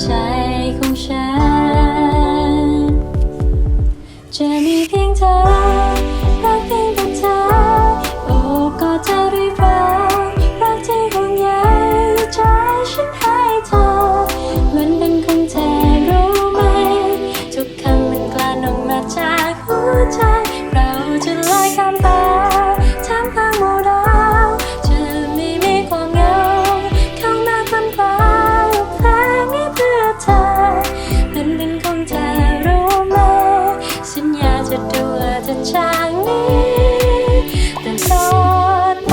拆。 แต่โสดไป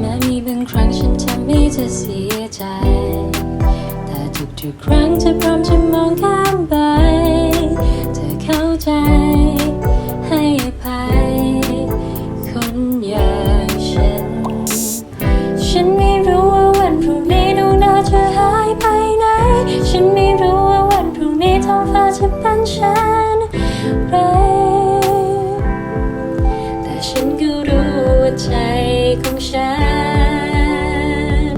แม้มีบางครั้งฉันทำให้เธอเสียใจ แต่ทุกๆครั้ง จะเป็นฉันไร แต่ฉันก็รู้ว่าใจของฉัน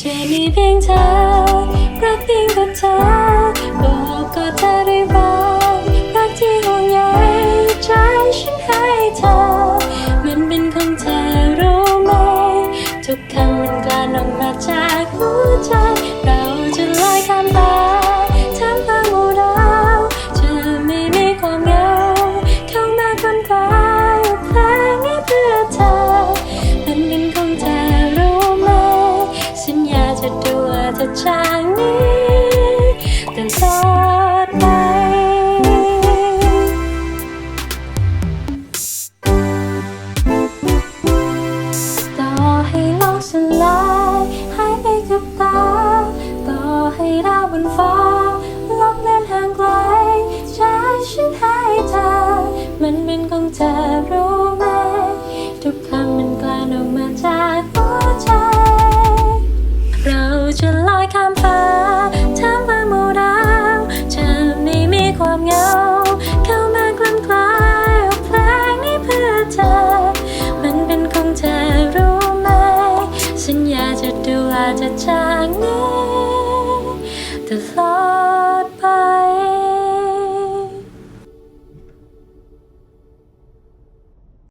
จะมีเพียงเธอรักเพียงกับเธอบอกก็เธอได้บ้กรักที่ห่วงใยใจฉันให้เธอ มันเป็นของเธอรู้ไหม ทุกคำมันกลั่นออกมาจากหัวใจ 想你等到 จากนี้ตลอด